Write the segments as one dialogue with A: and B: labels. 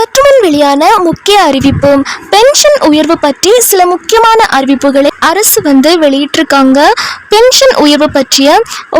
A: சற்றுமுன் வெளியான முக்கிய அறிவிப்பு பென்ஷன் உயர்வு பற்றி சில முக்கியமான அறிவிப்புகளை அரசு வந்து வெளியிட்டிருக்காங்க. பென்ஷன் உயர்வு பற்றிய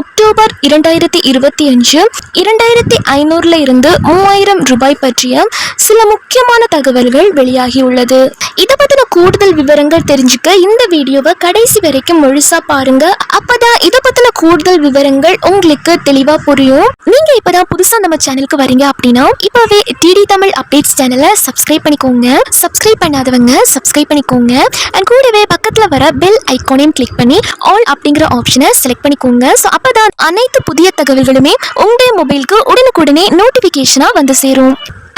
A: அக்டோபர் இரண்டாயிரத்தி இருபத்தி அஞ்சு இரண்டாயிரத்தி ஐநூறுல இருந்து மூவாயிரம் ரூபாய் பற்றிய சில முக்கியமான தகவல்கள் வெளியாகியுள்ளது. இதை பத்தின கூடுதல் விவரங்கள் தெரிஞ்சுக்க இந்த வீடியோவை கடைசி வரைக்கும் முழுசா பாருங்க. அப்பதான் இதை பத்தின கூடுதல் விவரங்கள் உங்களுக்கு தெளிவா புரியும். நீங்க இப்பதான் புதுசா நம்ம சேனலுக்கு வரீங்க அப்படின்னா இப்பவே டிடி தமிழ் அப்டேட் அப்டேட்ஸ் சேனலை சப்ஸ்கிரைப் பண்ணிக்கோங்க. சப்ஸ்கிரைப் பண்ணாதவங்க சப்ஸ்கிரைப் பண்ணிக்கோங்க. அண்ட் கூடவே பக்கத்தில் வர பெல் ஐகானையும் கிளிக் பண்ணி ஆல் அப்படிங்கிற ஆப்ஷனை செலக்ட் பண்ணிக்கோங்க. ஸோ அப்போ தான் அனைத்து புதிய தகவல்களுமே உங்களுடைய மொபைலுக்கு உடனுக்குடனே நோட்டிஃபிகேஷனாக வந்து சேரும்.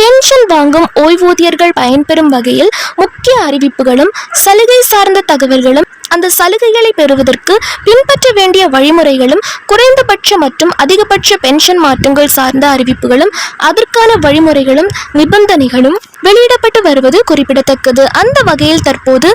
A: பென்ஷன் வாங்கும் ஓய்வூதியர்கள் பயன்பெறும் வகையில் முக்கிய அறிவிப்புகளும் சலுகை சார்ந்த தகவல்களும் அந்த சலுகைகளை பெறுவதற்கு பின்பற்ற வேண்டிய வழிமுறைகளும் குறைந்தபட்ச மற்றும் அதிகபட்ச பென்ஷன் மாற்றங்கள் சார்ந்த அறிவிப்புகளும் அதற்கான வழிமுறைகளும் நிபந்தனைகளும் வெளியிடப்பட்டு வருவது குறிப்பிடத்தக்கது. அந்த வகையில் தற்போது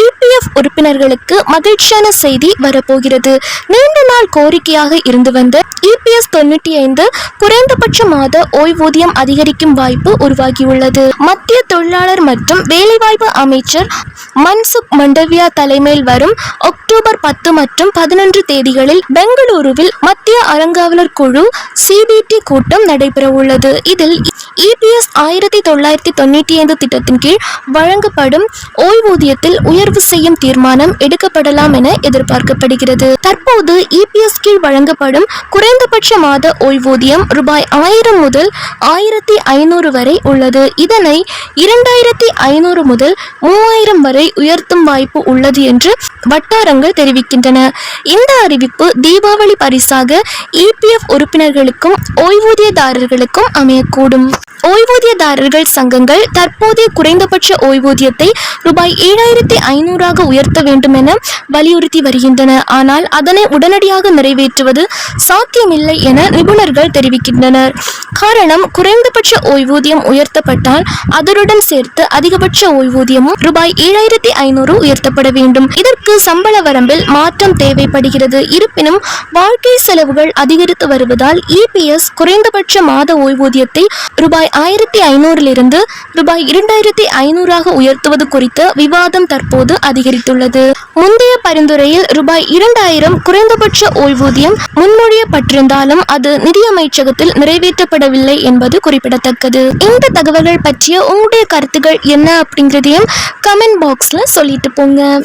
A: இபிஎஃப் உறுப்பினர்களுக்கு மகிழ்ச்சியான செய்தி வரப்போகிறது. நீண்ட நாள் கோரிக்கையாக இருந்து வந்த இபிஎஸ் தொண்ணூற்றி ஐந்து குறைந்தபட்ச மாத ஓய்வூதியம் அதிகரிக்கும் வாய்ப்பு உருவாகியுள்ளது. மத்திய தொழிலாளர் மற்றும் வேலைவாய்ப்பு அமைச்சர் மன்சுக் மண்டவியா தலைமையில் வரும் அக்டோபர் பத்து மற்றும் பதினொன்று தேதிகளில் பெங்களூருவில் மத்திய அறங்காவலர் குழு சிபிடி கூட்டம் நடைபெற உள்ளது இதில் இபிஎஸ் ஆயிரத்தி தொள்ளாயிரத்தி தொண்ணூற்றி ஐந்து திட்டத்தின் கீழ் வழங்கப்படும் ஓய்வூதியத்தில் உயர்வு செய்யும் தீர்மானம் எடுக்கப்படலாம் என எதிர்பார்க்கப்படுகிறது. தற்போது இபிஎஸ் கீழ் வழங்கப்படும் குறைந்தபட்ச மாத ஓய்வூதியம் ரூபாய் ஆயிரம் முதல் ஆயிரத்தி ஐநூறு வரை உள்ளது. இதனை இரண்டாயிரத்தி ஐநூறு முதல் மூவாயிரம் வரை உயர்த்தும் வாய்ப்பு உள்ளது என்று வட்டாரங்கள் தெரிவிக்கின்றன. இந்த அறிவிப்பு தீபாவளி பரிசாக இபிஎஃப் உறுப்பினர்களுக்கும் ஓய்வூதியதாரர்களுக்கும் அமையக்கூடும். ஓய்வூதியதாரர்கள் சங்கங்கள் தற்போதைய குறைந்தபட்ச ஓய்வூதியத்தை ரூபாய் ஏழாயிரத்தி ஐநூறாக உயர்த்த வேண்டும் என வலியுறுத்தி வருகின்றன. ஆனால் அதனை உடனடியாக நிறைவேற்றுவது சாத்தியமில்லை என நிபுணர்கள் தெரிவிக்கின்றனர். காரணம் குறைந்தபட்ச ஓய்வூதியம் உயர்த்தப்பட்டால் அதனுடன் சேர்த்து அதிகபட்ச ஓய்வூதியமும் ரூபாய் ஏழாயிரத்தி ஐநூறு உயர்த்தப்பட வேண்டும். இதற்கு சம்பள வரம்பில் மாற்றம் தேவைப்படுகிறது. இருப்பினும் வாழ்க்கை செலவுகள் அதிகரித்து வருவதால் இபிஎஸ் குறைந்தபட்ச மாத ஓய்வூதியத்தை ரூபாய் ஆயிரத்தி ஐநூறிலிருந்து ரூபாய் இரண்டாயிரத்தி ஐநூறாக உயர்த்துவது குறித்து விவாதம் தற்போது அதிகரித்துள்ளது. முந்தைய பரிந்துரையில் ரூபாய் இரண்டாயிரம் குறைந்தபட்ச ஓய்வூதியம் முன்மொழியப்பட்டிருந்தாலும் அது நிதியமைச்சகத்தில் நிறைவேற்றப்படவில்லை என்பது குறிப்பிடத்தக்கது. இந்த தகவல்கள் பற்றிய உங்களுடைய கருத்துக்கள் என்ன அப்படிங்கிறதையும் கமெண்ட் பாக்ஸ்ல சொல்லிட்டு போங்க.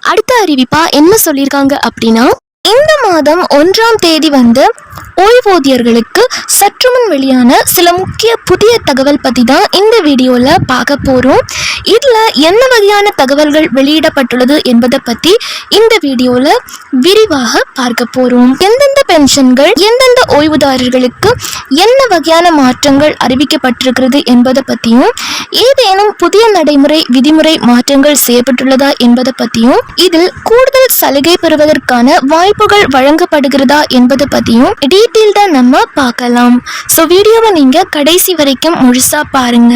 A: அடுத்த அறிவிப்பா என்ன சொல்லியிருக்காங்க அப்படின்னா இந்த மாதம் ஒன்றாம் தேதி வந்து ஓய்வூதியர்களுக்கு சற்று முன் வெளியான சில முக்கிய புதிய தகவல் பற்றி தான் இந்த வீடியோவில் பார்க்க போகிறோம் இதில் என்ன வகையான தகவல்கள் வெளியிடப்பட்டுள்ளது என்பதை பற்றி இந்த வீடியோவில் விரிவாக பார்க்க போகிறோம் எந்தெந்த பென்ஷன்கள் எந்தெந்த ஓய்வுதாரர்களுக்கு என்ன வகையான மாற்றங்கள் அறிவிக்கப்பட்டிருக்கிறது என்பதை பற்றியும் ஏதேனும் புதிய நடைமுறை விதிமுறை மாற்றங்கள் செய்யப்பட்டுள்ளதா என்பதை பற்றியும் இதில் கூடுதல் சலுகை பெறுவதற்கான வாய்ப்புகள் வழங்கப்படுகிறதா என்பதை பற்றியும் டீட்டெயில்டாக நம்ம பார்க்கலாம். ஸோ வீடியோவை நீங்கள் கடைசி வரைக்கும் முழுசா பாருங்க.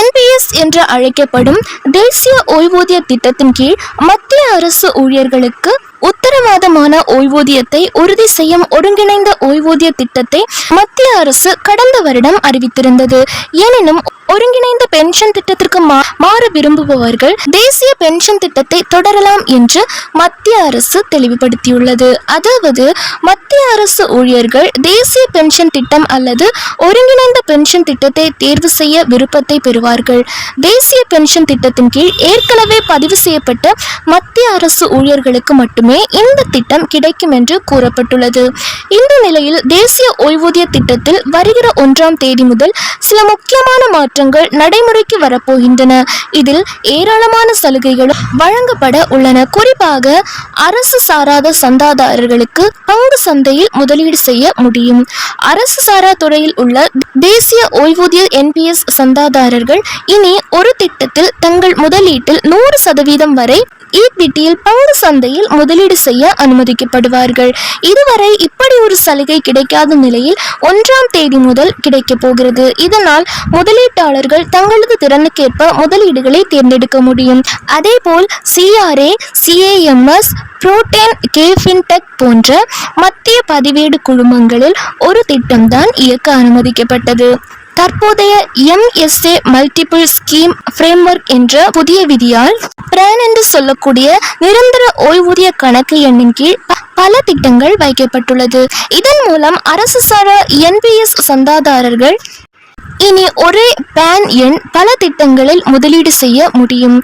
A: என்பிஎஸ் என்று அழைக்கப்படும் தேசிய ஓய்வூதிய திட்டத்தின் கீழ் மத்திய அரசு ஊழியர்களுக்கு உத்தரவாதமான ஓய்வூதியத்தை உறுதி செய்யும் ஒருங்கிணைந்த ஓய்வூதிய திட்டத்தை மத்திய அரசு கடந்த வருடம் அறிவித்திருந்தது. எனினும் ஒருங்கிணைந்த பென்ஷன் திட்டத்திற்கு மா- மாற விரும்புபவர்கள் தேசிய பென்ஷன் திட்டத்தை தொடரலாம் என்று மத்திய அரசு தெளிவுபடுத்தியுள்ளது. அதாவது மத்திய அரசு ஊழியர்கள் தேசிய பென்ஷன் திட்டம் அல்லது ஒருங்கிணைந்த பென்ஷன் திட்டத்தை தேர்வு செய்ய விருப்பத்தை பெறுவார்கள். தேசிய பென்ஷன் திட்டத்தின் கீழ் ஏற்கனவே பதிவு செய்யப்பட்ட மத்திய அரசு ஊழியர்களுக்கு மட்டுமே இந்த திட்டம் கிடைக்கும் என்று கூறப்பட்டுள்ளது. இந்த நிலையில் தேசிய ஓய்வூதிய திட்டத்தில் வருகிற ஒன்றாம் தேதி முதல் சில முக்கியமான மாற்றங்கள் நடைமுறைக்கு வரப்போகின்றன. இதில் ஏராளமான சலுகைகளும் வழங்கப்பட உள்ளன. குறிப்பாக அரசு சாராத சந்தாதாரர்களுக்கு பங்கு சந்தையில் முதலீடு செய்ய முடியும். அரசு சாரா துறையில் உள்ள தேசிய ஓய்வூதிய என்பிஎஸ் சந்தாதாரர்கள் இனி ஒரு திட்டத்தில் தங்கள் முதலீட்டில் நூறு சதவீதம் வரை ஈக்விட்டியில் பங்கு சந்தையில் முதலீடு செய்ய அனுமதிக்கப்படுவார்கள். இதுவரை இப்படி ஒரு சலுகை கிடைக்காத நிலையில் ஒன்றாம் தேதி முதல் கிடைக்கப் போகிறது. இதனால் முதலீட்டாளர்கள் தங்களது திறனுக்கேற்ப முதலீடுகளை தேர்ந்தெடுக்க முடியும். அதேபோல் சிஆர்ஏ சிஏஎம்எஸ் புரோட்டேன் கேஃபின்டெக் போன்ற மத்திய பதிவேடு குழுமங்களில் ஒரு திட்டம்தான் இயக்க அனுமதிக்கப்பட்டது. தற்போதைய எம்எஸ்ஏ மல்டிபிள் ஸ்கீம் ஃப்ரேம்வொர்க் என்ற புதிய விதியால் பிரான் என்று சொல்லக்கூடிய நிரந்தர ஓய்வூதிய கணக்கு எண்ணின் கீழ் பல திட்டங்கள் வைக்கப்பட்டுள்ளது. இதன் மூலம் அரசு சாரா என்பிஎஸ் சந்தாதாரர்கள் இனி ஒரே பேன் எண் பல திட்டங்களில் முதலீடு செய்ய முடியும்.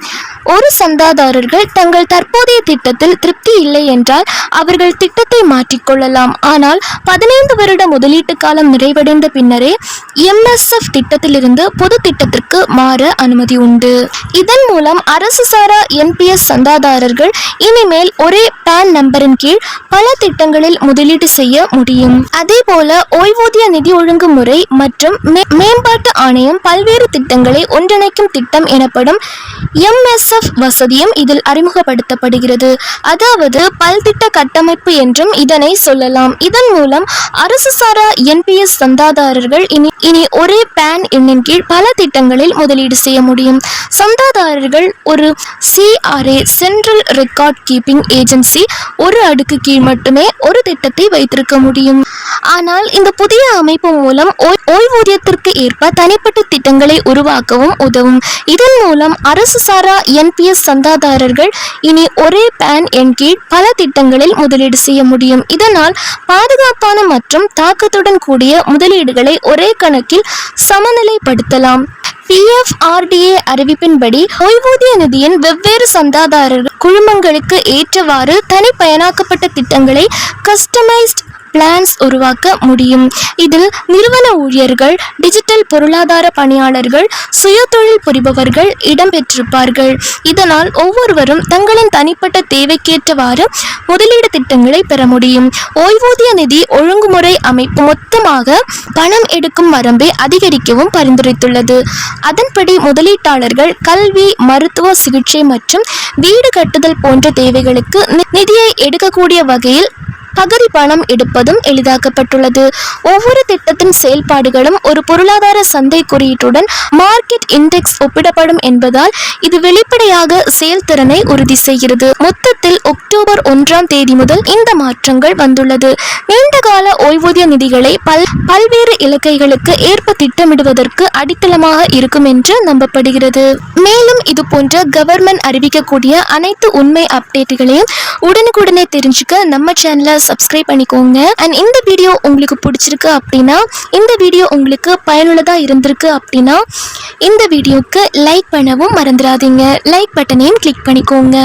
A: ஒரு சந்தாதாரர்கள் தங்கள் தற்போதைய திட்டத்தில் திருப்தி இல்லை என்றால் அவர்கள் திட்டத்தை மாற்றிக்கொள்ளலாம். ஆனால் பதினைந்து வருட முதலீட்டு காலம் நிறைவடைந்த பின்னரே எம்எஸ்எஃப் திட்டத்திலிருந்து பொது திட்டத்திற்கு மாற அனுமதி உண்டு. இதன் மூலம் அரசு சாரா என்பிஎஸ் சந்தாதாரர்கள் இனிமேல் ஒரே பேன் நம்பரின் கீழ் பல திட்டங்களில் முதலீடு செய்ய முடியும். அதே போல ஓய்வூதிய நிதி ஒழுங்குமுறை மற்றும் மே- மேம்பாட்டு ஆணையம் பல்வேறு திட்டங்களை ஒன்றிணைக்கும் திட்டம் எனப்படும் எம்எஸ்எஃப் வசதியும் இதில் அறிமுகப்படுத்தப்படுகிறது. அதாவது பல்திட்ட கட்டமைப்பு என்றும் இதனை சொல்லலாம். இதன் மூலம் அரசு சாரா என்பிஎஸ் சந்தாதாரர்கள் இனி இனி ஒரே பேன் எண்ணின் கீழ் பல திட்டங்களில் முதலீடு செய்ய முடியும். சந்தாதாரர்கள் ஒரு CRA central record keeping agency ஒரு அடுக்கு கீழ் மட்டுமே ஒரு திட்டத்தை வைத்திருக்க முடியும். ஆனால் இந்த புதிய அமைப்பு மூலம் ஓய்- ஓய்வூதியத்திற்கு ஏற்ப தனிப்பட்ட திட்டங்களை உருவாக்கவும் உதவும். இதன் மூலம் அரசு சாரா என்பிஎஸ் சந்தாதாரர்கள் இனி ஒரே பேன் என் கீழ் பல திட்டங்களில் முதலீடு செய்ய முடியும். இதனால் பாதுகாப்பான மற்றும் தாக்கத்துடன் கூடிய முதலீடுகளை ஒரே கணக்கில் சமநிலைப்படுத்தலாம். பிஎஃப்ஆர்டிஏ அறிவிப்பின்படி ஓய்வூதிய நிதியின் வெவ்வேறு சந்தாதாரர்கள் குழுமங்களுக்கு ஏற்றவாறு தனிப்பயனாக்கப்பட்ட திட்டங்களை கஸ்டமைஸ்ட் பிளான்ஸ் உருவாக்க முடியும். இதில் நிறுவன ஊழியர்கள் டிஜிட்டல் பொருளாதார பணியாளர்கள் சுயதொழில் புரிபவர்கள் இடம்பெற்றிருப்பார்கள். இதனால் ஒவ்வொருவரும் தங்களின் தனிப்பட்ட தேவைக்கேற்றவாறு முதலீடு திட்டங்களை பெற முடியும். ஓய்வூதிய நிதி ஒழுங்குமுறை அமைப்பு மொத்தமாக பணம் எடுக்கும் வரம்பை அதிகரிக்கவும் பரிந்துரைத்துள்ளது. அதன்படி முதலீட்டாளர்கள் கல்வி மருத்துவ சிகிச்சை மற்றும் வீடு கட்டுதல் போன்ற தேவைகளுக்கு நி- நிதியை எடுக்கக்கூடிய வகையில் பகுதி பணம் எடுப்பதும் எளிதாக்கப்பட்டுள்ளது. ஒவ்வொரு திட்டத்தின் செயல்பாடுகளும் ஒரு பொருளாதார சந்தை குறியீட்டுடன் மார்க்கெட் இண்டெக்ஸ் ஒப்பிடப்படும் என்பதால் இது வெளிப்படையாக செயல்திறனை உறுதி செய்கிறது. மொத்தத்தில் அக்டோபர் ஒன்றாம் தேதி முதல் இந்த மாற்றங்கள் வந்துள்ளது. நீண்டகால ஓய்வூதிய நிதிகளை பல் பல்வேறு இலக்கைகளுக்கு ஏற்ப திட்டமிடுவதற்கு அடித்தளமாக இருக்கும் என்று நம்பப்படுகிறது. மேலும் இது போன்ற கவர்மெண்ட் அறிவிக்கக்கூடிய அனைத்து உண்மை அப்டேட்டுகளையும் உடனுக்குடனே தெரிஞ்சுக்க நம்ம சேனலை சப்ஸ்கிரைப் பண்ணிக்கோங்க. அண்ட் இந்த வீடியோ உங்களுக்கு பிடிச்சிருக்கு அப்படின்னா இந்த வீடியோ உங்களுக்கு பயனுள்ளதாக இருந்திருக்கு அப்படின்னா இந்த வீடியோக்கு லைக் பண்ணவும் மறந்துடாதீங்க. லைக் பட்டனையும் கிளிக் பண்ணிக்கோங்க.